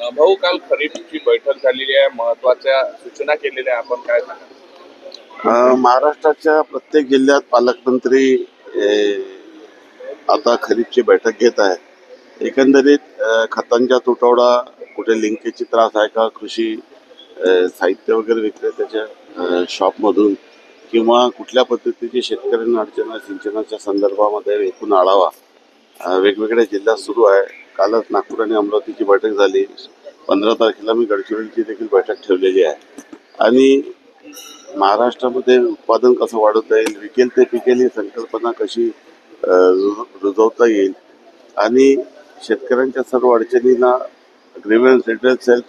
भाऊ काल खरीपची बैठक झालेली आहे. महत्त्वाच्या सूचना केलेल्या आहे. आपण काय महाराष्ट्राच्या प्रत्येक जिल्ह्यात पालकमंत्री आता खरीपची बैठक घेत आहे. एकंदरीत खतांचा तुटवडा कुठे लिंकेजची त्रास आहे का? कृषी साहित्य वगैरे विक्रेत्याच्या शॉपमधून किंवा कुठल्या पद्धतीची शेतकऱ्यांना अडचण सिंचनाच्या संदर्भामध्ये एकूण आढावा वेगवेगळ्या जिल्ह्यात सुरू आहे. कालच नागपूर आणि अमरावतीची बैठक झाली. पंधरा तारखेला मी गडचिरोलीची देखील बैठक ठेवलेली आहे. आणि महाराष्ट्रामध्ये उत्पादन कसं वाढवता येईल विकेल ते पिकेल ही संकल्पना कशी रुजवता येईल आणि शेतकऱ्यांच्या सर्व अडचणींना ग्रीव्हन्स रिटेल सेल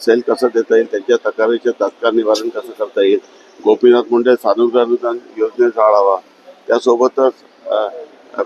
सेल कसं देता येईल त्यांच्या तक्रारीचे तात्काळ निवारण कसं करता येईल गोपीनाथ मुंडे सानुग्रह अनुदान योजनेचा आढावा त्यासोबतच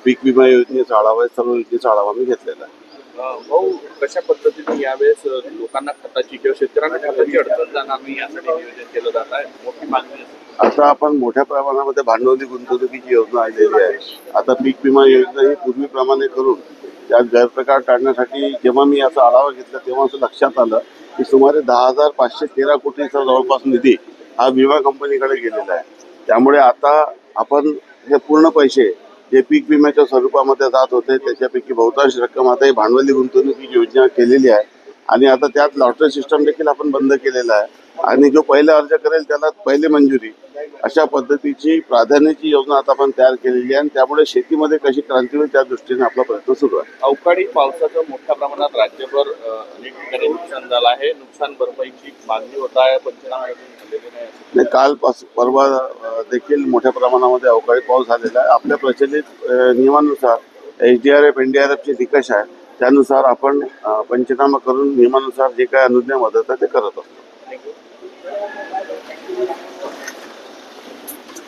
पीक विमा योजनेचा आढावा सर्व योजनेचा आढावा मी घेतलेला आहे. भाऊ कशा पद्धतीने यावेळेस लोकांना खताची किंवा शेतकऱ्यांना खताची अडचण जाणार नाही यासाठी नियोजन केलं जात आहे? मोठी मागणी आता आपण मोठ्या प्रमाणामध्ये भांडवली गुंतवणुकीची योजना आलेली आहे. आता पीक विमा योजना ही पूर्वीप्रमाणे करून त्यात गैरप्रकार टाळण्यासाठी जेव्हा मी याचा आढावा घेतला तेव्हा असं लक्षात आलं की सुमारे दहा हजार पाचशे तेरा कोटीचा जवळपास निधी हा विमा कंपनीकडे गेलेला आहे. त्यामुळे आता आपण हे पूर्ण पैसे जे पीक विम्याच्या स्वरूपामध्ये जात होते त्याच्यापैकी बहुतांश रक्कम आता ही भांडवली गुंतवणुकीची योजना केलेली आहे. आणि आता त्यात लॉटरी सिस्टम देखील आपण बंद केलेला आहे. आणि जो पहिले अर्ज करेल त्याला पहिली मंजुरी. अशा पद्धतीची प्राधान्याची योजना आता आपण तयार केलेली आहे आणि त्यामुळे शेतीमध्ये कशी क्रांती होईल त्या दृष्टीने आपला प्रयत्न सुरू आहे. अवकाळी पावसाचं मोठ्या प्रमाणात राज्यभर अनेक ठिकाणी नुकसान झालं आहे. नुकसान भरपाईची मागणी होत आहे. पंचनामा काल परवा देखील मोठ्या प्रमाणामध्ये अवकाळी पाऊस झालेला आहे. आपल्या प्रचलित नियमानुसार H D R F N D R एफचे निकष आहे त्यानुसार आपण पंचनामा करून नियमानुसार जे काय अनुज्ञा मदत आहे ते करत असतो. Thank you.